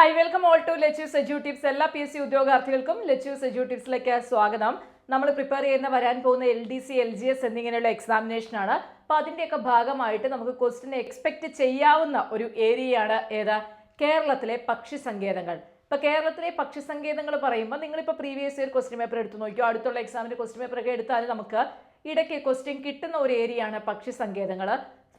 Hi welcome all to Lachu Seju tips എല്ലാ P S C ഉദ്യോഗാർത്ഥികൾക്കും ലച്ചു സെജു ടിപ്സിലേക്ക് സ്വാഗതം. നമ്മൾ പ്രിപ്പയർ ചെയ്യുന്ന വരാൻ പോകുന്ന L D C L G S എന്നിങ്ങനെയുള്ള എക്സാമിനേഷനാണ് അപ്പോൾ അതിന്റെയൊക്കെ ഭാഗമായിട്ട് നമുക്ക് ക്വസ്റ്റിനെ എക്സ്പെക്ട് ചെയ്യാവുന്ന ഒരു ഏരിയയാണ് ഏതാ? കേരളത്തിലെ പക്ഷി സങ്കേതങ്ങൾ. ഇപ്പോൾ കേരളത്തിലെ പക്ഷി സങ്കേതങ്ങൾ പറയുമ്പോൾ നിങ്ങളിപ്പോൾ പ്രീവിയസ് ഇയർ ക്വസ്റ്റ്യൻ പേപ്പർ എടുത്ത് നോക്കിയോ? അടുത്തുള്ള എക്സാമിന്റെ ക്വസ്റ്റ്യൻ പേപ്പർ ഒക്കെ എടുത്താൽ നമുക്ക് ഇടയ്ക്ക് ക്വസ്റ്റ്യൻ കിട്ടുന്ന ഒരു ഏരിയയാണ് പക്ഷി സങ്കേതങ്ങൾ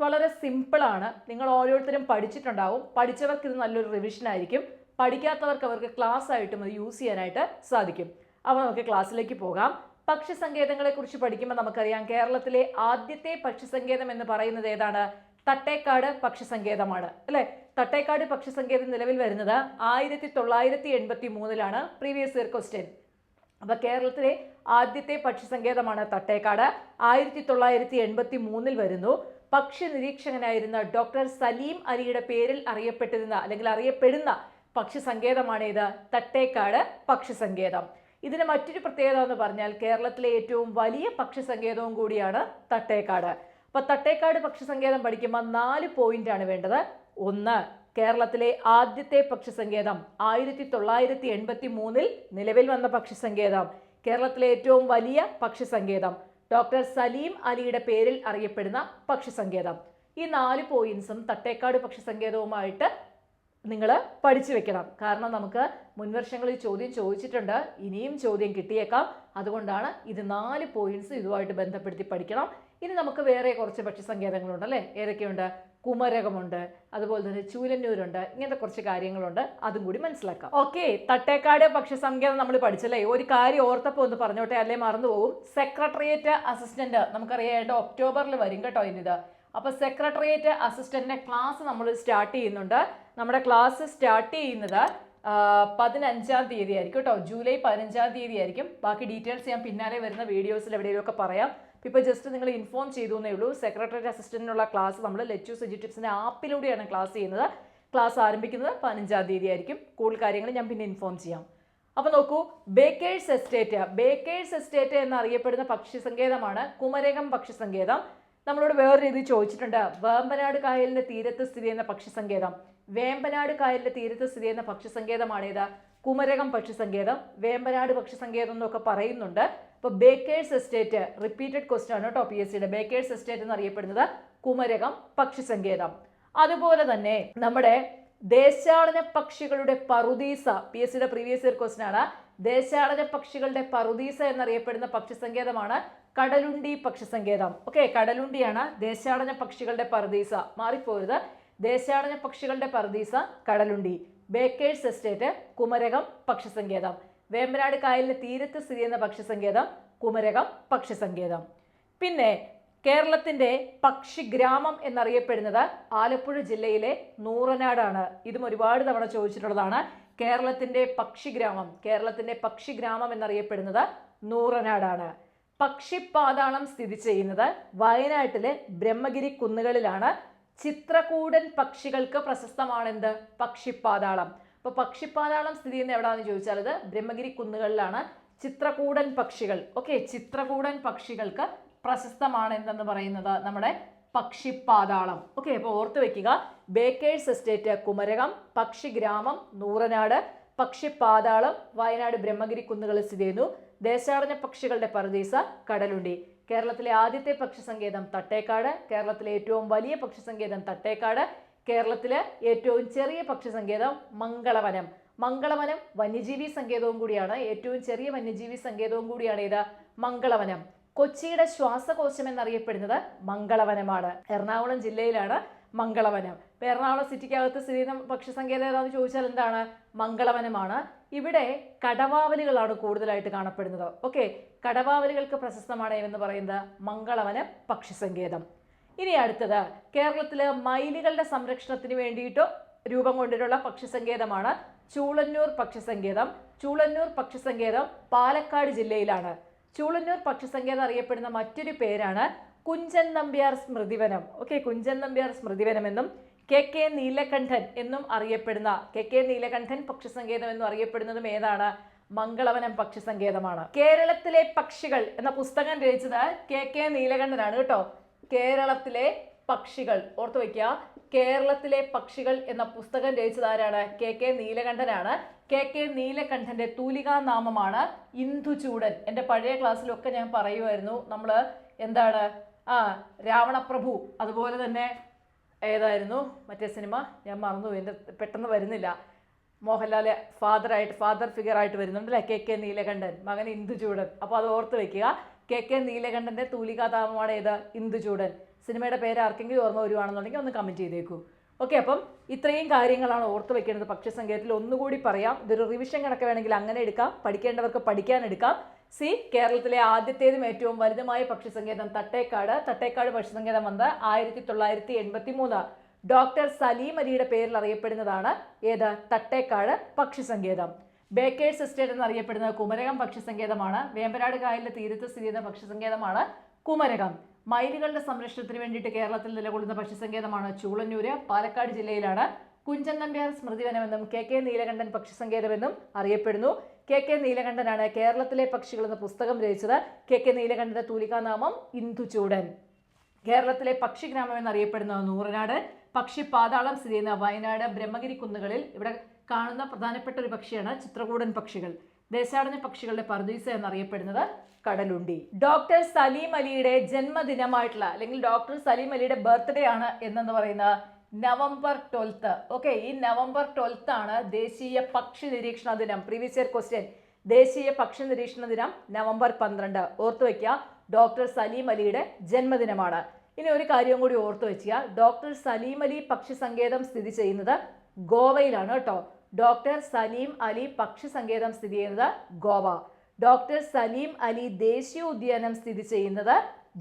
വളരെ സിമ്പിളാണ് നിങ്ങൾ ഓരോരുത്തരും പഠിച്ചിട്ടുണ്ടാവും. പഠിച്ചവർക്ക് ഇത് നല്ലൊരു റിവിഷൻ ആയിരിക്കും. പഠിക്കാത്തവർക്ക് അവർക്ക് ക്ലാസ് ആയിട്ടും അത് യൂസ് ചെയ്യാനായിട്ട് സാധിക്കും. അപ്പോൾ നമുക്ക് ക്ലാസ്സിലേക്ക് പോകാം. പക്ഷി സങ്കേതങ്ങളെക്കുറിച്ച് പഠിക്കുമ്പോൾ നമുക്കറിയാം കേരളത്തിലെ ആദ്യത്തെ പക്ഷി സങ്കേതം എന്ന് പറയുന്നത് ഏതാണ്? തട്ടേക്കാട് പക്ഷി സങ്കേതമാണ് അല്ലേ? തട്ടേക്കാട് പക്ഷി സങ്കേതം നിലവിൽ വരുന്നത് ആയിരത്തി തൊള്ളായിരത്തി എൺപത്തി മൂന്നിലാണ് പ്രീവിയസ് ഇയർ ക്വസ്റ്റ്യൻ അപ്പോൾ കേരളത്തിലെ ആദ്യത്തെ പക്ഷി സങ്കേതമാണ് തട്ടേക്കാട്. ആയിരത്തി തൊള്ളായിരത്തി എൺപത്തി മൂന്നിൽ വരുന്നു. പക്ഷി നിരീക്ഷകനായിരുന്ന ഡോക്ടർ സലീം അലിയുടെ പേരിൽ അറിയപ്പെട്ടിരുന്ന അല്ലെങ്കിൽ അറിയപ്പെടുന്ന പക്ഷി സങ്കേതമാണ് ഇത്. തട്ടേക്കാട് പക്ഷി സങ്കേതം ഇതിന് മറ്റൊരു പ്രത്യേകത എന്ന് പറഞ്ഞാൽ കേരളത്തിലെ ഏറ്റവും വലിയ പക്ഷി സങ്കേതവും കൂടിയാണ് തട്ടേക്കാട്. അപ്പൊ തട്ടേക്കാട് പക്ഷി സങ്കേതം പഠിക്കുമ്പോൾ നാല് പോയിന്റ് ആണ് വേണ്ടത്. ഒന്ന് കേരളത്തിലെ ആദ്യത്തെ പക്ഷി സങ്കേതം ആയിരത്തി തൊള്ളായിരത്തി എൺപത്തി മൂന്നിൽ നിലവിൽ വന്ന പക്ഷി സങ്കേതം കേരളത്തിലെ ഏറ്റവും വലിയ പക്ഷി സങ്കേതം ഡോക്ടർ സലീം അലിയുടെ പേരിൽ അറിയപ്പെടുന്ന പക്ഷി സങ്കേതം ഈ നാല് പോയിന്റ്സും തട്ടേക്കാട് പക്ഷി സങ്കേതവുമായിട്ട് നിങ്ങൾ പഠിച്ചു വെക്കണം. കാരണം നമുക്ക് മുൻവർഷങ്ങളിൽ ചോദ്യം ചോദിച്ചിട്ടുണ്ട്. ഇനിയും ചോദ്യം കിട്ടിയേക്കാം. അതുകൊണ്ടാണ് ഇത് നാല് പോയിന്റ്സ് ഇതുമായിട്ട് ബന്ധപ്പെടുത്തി പഠിക്കണം. ഇനി നമുക്ക് വേറെ കുറച്ച് പക്ഷിസങ്കേതങ്ങളുണ്ട് അല്ലേ? ഏതൊക്കെയുണ്ട്? കുമരകമുണ്ട് അതുപോലെ തന്നെ ചൂലന്നൂരുണ്ട് ഇങ്ങനത്തെ കുറച്ച് കാര്യങ്ങളുണ്ട്. അതും കൂടി മനസ്സിലാക്കാം. ഓക്കെ തട്ടേക്കാട് പക്ഷി സങ്കേതം നമ്മൾ പഠിച്ചല്ലേ? ഒരു കാര്യം ഓർത്തപ്പോൾ ഒന്ന് പറഞ്ഞോട്ടെ അല്ലേ? മറന്നുപോകും സെക്രട്ടേറിയറ്റ് അസിസ്റ്റന്റ് നമുക്കറിയാം ഒക്ടോബറിൽ വരും കേട്ടോ ഇനിത് അപ്പോൾ സെക്രട്ടേറിയറ്റ് അസിസ്റ്റന്റിന്റെ ക്ലാസ് നമ്മൾ സ്റ്റാർട്ട് ചെയ്യുന്നുണ്ട്. നമ്മുടെ ക്ലാസ് സ്റ്റാർട്ട് ചെയ്യുന്നത് പതിനഞ്ചാം തീയതി ആയിരിക്കും കേട്ടോ. ജൂലൈ പതിനഞ്ചാം തീയതി ആയിരിക്കും. ബാക്കി ഡീറ്റെയിൽസ് ഞാൻ പിന്നാലെ വരുന്ന വീഡിയോസിൽ എവിടെയെങ്കിലുമൊക്കെ പറയാം. ഇപ്പോൾ ജസ്റ്റ് നിങ്ങൾ ഇൻഫോം ചെയ്തു എന്നേ ഉള്ളൂ. സെക്രട്ടറി അസിസ്റ്റന്റിനുള്ള ക്ലാസ് നമ്മൾ ലെച്ചു സെജി ആപ്പിലൂടെയാണ് ക്ലാസ് ചെയ്യുന്നത്. ക്ലാസ് ആരംഭിക്കുന്നത് പതിനഞ്ചാം തീയതി ആയിരിക്കും. കൂടുതൽ കാര്യങ്ങൾ ഞാൻ പിന്നെ ഇൻഫോം ചെയ്യാം. അപ്പൊ നോക്കൂ ബേക്കേഴ്സ് എസ്റ്റേറ്റ് ബേക്കേഴ്സ് എസ്റ്റേറ്റ് എന്നറിയപ്പെടുന്ന പക്ഷി സങ്കേതമാണ് കുമരകം പക്ഷി സങ്കേതം നമ്മളോട് വേറെ രീതി ചോദിച്ചിട്ടുണ്ട്. വേമ്പനാട് കായലിന്റെ തീരത്ത് സ്ഥിതി ചെയ്യുന്ന പക്ഷി സങ്കേതം വേമ്പനാട് കായലിന്റെ തീരത്ത് സ്ഥിതി ചെയ്യുന്ന പക്ഷി സങ്കേതമാണ് ഇത് കുമരകം പക്ഷി സങ്കേതം വേമ്പനാട് പക്ഷി സങ്കേതം എന്നൊക്കെ പറയുന്നുണ്ട്. ഇപ്പോൾ ബേക്കേഴ്സ് എസ്റ്റേറ്റ് റിപ്പീറ്റഡ് ക്വസ്റ്റ്യൻ ആണ് കേട്ടോ പി എസ് സിയുടെ ബേക്കേഴ്സ് എസ്റ്റേറ്റ് എന്ന് അറിയപ്പെടുന്നത് കുമരകം പക്ഷി സങ്കേതം അതുപോലെ തന്നെ നമ്മുടെ ദേശാടന പക്ഷികളുടെ പറുദീസ പി എസ് സിയുടെ പ്രീവിയസ് ഇയർ ക്വസ്റ്റൻ ആണ്. ദേശാടന പക്ഷികളുടെ പറുദീസ എന്നറിയപ്പെടുന്ന പക്ഷി സങ്കേതമാണ് കടലുണ്ടി പക്ഷി സങ്കേതം ഓക്കെ കടലുണ്ടിയാണ് ദേശാടന പക്ഷികളുടെ പറുദീസ. മാറിപ്പോരുത്. ദേശാടന പക്ഷികളുടെ പറുദീസ കടലുണ്ടി. ബേക്കേഴ്സ് എസ്റ്റേറ്റ് കുമരകം പക്ഷിസങ്കേതം. വേമ്പനാട് കായലിന് തീരത്ത് സ്ഥിതി ചെയ്യുന്ന പക്ഷിസങ്കേതം കുമരകം പക്ഷിസങ്കേതം. പിന്നെ കേരളത്തിന്റെ പക്ഷിഗ്രാമം എന്നറിയപ്പെടുന്നത് ആലപ്പുഴ ജില്ലയിലെ നൂറനാടാണ്. ഇതും ഒരുപാട് തവണ ചോദിച്ചിട്ടുള്ളതാണ്. കേരളത്തിന്റെ പക്ഷിഗ്രാമം കേരളത്തിന്റെ പക്ഷിഗ്രാമം എന്നറിയപ്പെടുന്നത് നൂറനാടാണ്. പക്ഷിപ്പാതാളം സ്ഥിതി ചെയ്യുന്നത് വയനാട്ടിലെ ബ്രഹ്മഗിരി കുന്നുകളിലാണ്. ചിത്രകൂടൻ പക്ഷികൾക്ക് പ്രശസ്തമാണെന്ത്? പക്ഷിപ്പാതാളം. അപ്പോൾ പക്ഷിപ്പാതാളം സ്ഥിതി ചെയ്യുന്ന എവിടെയാണെന്ന് ചോദിച്ചാൽ അത് ബ്രഹ്മഗിരി കുന്നുകളിലാണ്. ചിത്രകൂടൻ പക്ഷികൾ. ഓക്കെ ചിത്രകൂടൻ പക്ഷികൾക്ക് പ്രശസ്തമാണ് എന്തെന്ന് പറയുന്നത് നമ്മുടെ പക്ഷിപ്പാതാളം. ഓക്കെ അപ്പോൾ ഓർത്തു വെക്കുക. ബേക്കേഴ്സ് എസ്റ്റേറ്റ് കുമരകം പക്ഷിഗ്രാമം നൂറനാട് പക്ഷിപ്പാതാളം വയനാട് ബ്രഹ്മഗിരി കുന്നുകളിൽ സ്ഥിതി ചെയ്യുന്നു. ദേശാടന പക്ഷികളുടെ പറദീസ കടലുണ്ടി. കേരളത്തിലെ ആദ്യത്തെ പക്ഷി സങ്കേതം തട്ടേക്കാട് കേരളത്തിലെ ഏറ്റവും വലിയ പക്ഷി സങ്കേതം തട്ടേക്കാട് കേരളത്തിലെ ഏറ്റവും ചെറിയ പക്ഷി സങ്കേതം മംഗളവനം. മംഗളവനം വന്യജീവി സങ്കേതവും കൂടിയാണ്. ഏറ്റവും ചെറിയ വന്യജീവി സങ്കേതവും കൂടിയാണ് ഇത്. മംഗളവനം. കൊച്ചിയുടെ ശ്വാസകോശം എന്നറിയപ്പെടുന്നത് മംഗളവനമാണ്. എറണാകുളം ജില്ലയിലാണ് മംഗളവനം. ഇപ്പൊ എറണാകുളം സിറ്റിക്കകത്ത് സ്ഥിതി ചെയ്യുന്ന പക്ഷി സങ്കേതം ഏതാണെന്ന് ചോദിച്ചാൽ എന്താണ്? മംഗളവനമാണ്. ഇവിടെ കടവാവലുകളാണ് കൂടുതലായിട്ട് കാണപ്പെടുന്നത്. ഓക്കെ കടവാവലുകൾക്ക് പ്രശസ്തമാണ് എന്ന് പറയുന്നത്? മംഗളവനം പക്ഷി സങ്കേതം ഇനി അടുത്തത് കേരളത്തിലെ മയിലുകളുടെ സംരക്ഷണത്തിന് വേണ്ടിയിട്ട് രൂപം കൊണ്ടിട്ടുള്ള പക്ഷി സങ്കേതമാണ് ചൂളന്നൂർ പക്ഷി സങ്കേതം ചൂളന്നൂർ പക്ഷി സങ്കേതം പാലക്കാട് ജില്ലയിലാണ്. ചൂളന്നൂർ പക്ഷി സങ്കേതം അറിയപ്പെടുന്ന മറ്റൊരു പേരാണ് കുഞ്ചൻ നമ്പ്യാർ സ്മൃതിവനം. ഓക്കെ കുഞ്ചൻ നമ്പ്യാർ സ്മൃതിവനം എന്നും കെ കെ നീലകണ്ഠൻ എന്നും അറിയപ്പെടുന്ന കെ കെ നീലകണ്ഠൻ പക്ഷി സങ്കേതം എന്നും അറിയപ്പെടുന്നതും ഏതാണ്? മംഗളവനം പക്ഷി സങ്കേതമാണ് കേരളത്തിലെ പക്ഷികൾ എന്ന പുസ്തകം രചിച്ചത് കെ കെ നീലകണ്ഠനാണ് കേട്ടോ. കേരളത്തിലെ പക്ഷികൾ. ഓർത്തു വയ്ക്കുക കേരളത്തിലെ പക്ഷികൾ എന്ന പുസ്തകം രചിച്ചത് ആരാണ്? കെ കെ നീലകണ്ഠനാണ്. കെ കെ നീലകണ്ഠന്റെ തൂലികാ നാമമാണ് ഇന്ദുചൂടൻ എന്റെ പഴയ ക്ലാസ്സിലൊക്കെ ഞാൻ പറയുമായിരുന്നു നമ്മൾ എന്താണ് ആ രാവണപ്രഭു അതുപോലെ തന്നെ ഏതായിരുന്നു മറ്റേ സിനിമ? ഞാൻ മറന്നു എന്റെ പെട്ടെന്ന് വരുന്നില്ല. മോഹൻലാൽ ഫാദറായിട്ട് ഫാദർ ഫിഗർ ആയിട്ട് വരുന്നുണ്ടല്ലേ? കെ കെ നീലകണ്ഠൻ മകൻ ഇന്ദുചൂടൻ. അപ്പോൾ അത് ഓർത്ത് വെക്കുക. കെ കെ നീലകണ്ഠന്റെ തൂലികാതാപമാണ് ഏത്? ഇന്ദുചൂടൻ. സിനിമയുടെ പേര് ആർക്കെങ്കിലും ഓർമ്മ വരുവാണെന്നുണ്ടെങ്കിൽ ഒന്ന് കമന്റ് ചെയ്തേക്കൂ. ഓക്കെ അപ്പം ഇത്രയും കാര്യങ്ങളാണ് ഓർത്ത് വെക്കേണ്ടത്. പക്ഷിസങ്കേതത്തിൽ ഒന്നുകൂടി പറയാം. ഇതൊരു റിവിഷൻ കണക്ക് വേണമെങ്കിൽ അങ്ങനെ എടുക്കാം. പഠിക്കേണ്ടവർക്ക് പഠിക്കാൻ എടുക്കാം. സി കേരളത്തിലെ ആദ്യത്തേതും ഏറ്റവും വലുതുമായ പക്ഷിസങ്കേതം തട്ടേക്കാട്. തട്ടേക്കാട് പക്ഷിസങ്കേതം വന്ന് ആയിരത്തി തൊള്ളായിരത്തി എൺപത്തി മൂന്ന് ഡോക്ടർ സലീം അലിയുടെ പേരിൽ അറിയപ്പെടുന്നതാണ് ഏത്? തട്ടേക്കാട് പക്ഷിസങ്കേതം. ബേക്കേഴ്സ് എസ്റ്റേറ്റ് എന്നറിയപ്പെടുന്ന കുമരകം പക്ഷിസങ്കേതമാണ്. വേമ്പനാട് കായലിന്റെ തീരത്ത് സ്ഥിതി ചെയ്യുന്ന പക്ഷിസങ്കേതമാണ് കുമരകം. മയിലുകളുടെ സംരക്ഷണത്തിന് വേണ്ടിയിട്ട് കേരളത്തിൽ നിലകൊള്ളുന്ന പക്ഷിസങ്കേതമാണ് ചൂളന്നൂര്. പാലക്കാട് ജില്ലയിലാണ് കുഞ്ചൻ നമ്പ്യാർ സ്മൃതിവനമെന്നും കെ കെ നീലകണ്ഠൻ പക്ഷിസങ്കേതമെന്നും അറിയപ്പെടുന്നു. കെ കെ നീലകണ്ഠനാണ് കേരളത്തിലെ പക്ഷികൾ എന്ന പുസ്തകം രചിച്ചത്. കെ കെ നീലകണ്ഠന്റെ തൂലികാനാമം ഇന്ദുചൂടൻ കേരളത്തിലെ പക്ഷിഗ്രാമം എന്നറിയപ്പെടുന്ന നൂറനാട്. പക്ഷി പാതാളം സ്ഥിതി ചെയ്യുന്ന വയനാട് ബ്രഹ്മഗിരി കുന്നുകളിൽ ഇവിടെ കാണുന്ന പ്രധാനപ്പെട്ട ഒരു പക്ഷിയാണ് ചിത്രകൂടൻ പക്ഷികൾ. ദേശാടന പക്ഷികളുടെ പർദീസ എന്നറിയപ്പെടുന്നത് കടലുണ്ടി. ഡോക്ടർ സലീം അലിയുടെ ജന്മദിനമായിട്ടുള്ള അല്ലെങ്കിൽ ഡോക്ടർ സലീം അലിയുടെ ബർത്ത്ഡേ ആണ് എന്നെന്ന് പറയുന്ന നവംബർ ട്വൽത്ത്. ഓക്കെ ഈ നവംബർ ട്വൽത്ത് ആണ് ദേശീയ പക്ഷി നിരീക്ഷണ ദിനം. പ്രീവിയസ് ഇയർ ക്വസ്റ്റ്യൻ ദേശീയ പക്ഷി നിരീക്ഷണ ദിനം നവംബർ പന്ത്രണ്ട്. ഓർത്തു വയ്ക്കുക ഡോക്ടർ സലീം അലിയുടെ ജന്മദിനമാണ്. ഇനി ഒരു കാര്യം കൂടി ഓർത്തു വെക്കുക ഡോക്ടർ സലീം അലി പക്ഷി സങ്കേതം സ്ഥിതി ചെയ്യുന്നത് ഗോവയിലാണ് കേട്ടോ. ഡോക്ടർ സലീം അലി പക്ഷി സങ്കേതം സ്ഥിതി ചെയ്യുന്നത് ഗോവ. ഡോക്ടർ സലീം അലി ദേശീയ ഉദ്യാനം സ്ഥിതി ചെയ്യുന്നത്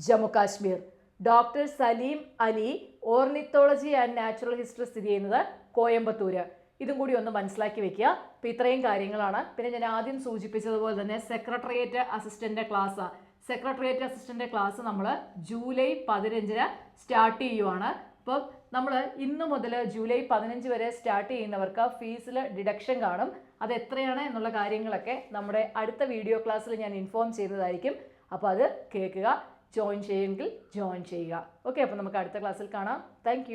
Jammu Kashmir. Doctor Salim Ali ornithology and natural history സ്ഥിതി ചെയ്യുന്നത് കോയമ്പത്തൂര്. ഇതും കൂടി ഒന്ന് മനസ്സിലാക്കി വെക്കുക. അപ്പോൾ ഇത്രയും കാര്യങ്ങളാണ്. പിന്നെ ഞാൻ ആദ്യം സൂചിപ്പിച്ചതുപോലെ തന്നെ secretariat assistant class secretariat assistant class നമ്മൾ ജൂലൈ പതിനഞ്ചിന് സ്റ്റാർട്ട് ചെയ്യുവാണ്. അപ്പോൾ നമ്മൾ ഇന്ന് മുതൽ ജൂലൈ പതിനഞ്ച് വരെ സ്റ്റാർട്ട് ചെയ്യുന്നവർക്ക് ഫീസിൽ ഡിഡക്ഷൻ കാണും. അത് എത്രയാണ് എന്നുള്ള കാര്യങ്ങളൊക്കെ നമ്മുടെ അടുത്ത വീഡിയോ ക്ലാസ്സിൽ ഞാൻ ഇൻഫോം ചെയ്തതായിരിക്കും. അപ്പോൾ അത് കേൾക്കുക. ജോയിൻ ചെയ്യുമെങ്കിൽ ജോയിൻ ചെയ്യുക. ഓക്കെ അപ്പോൾ നമുക്ക് അടുത്ത ക്ലാസ്സിൽ കാണാം. താങ്ക്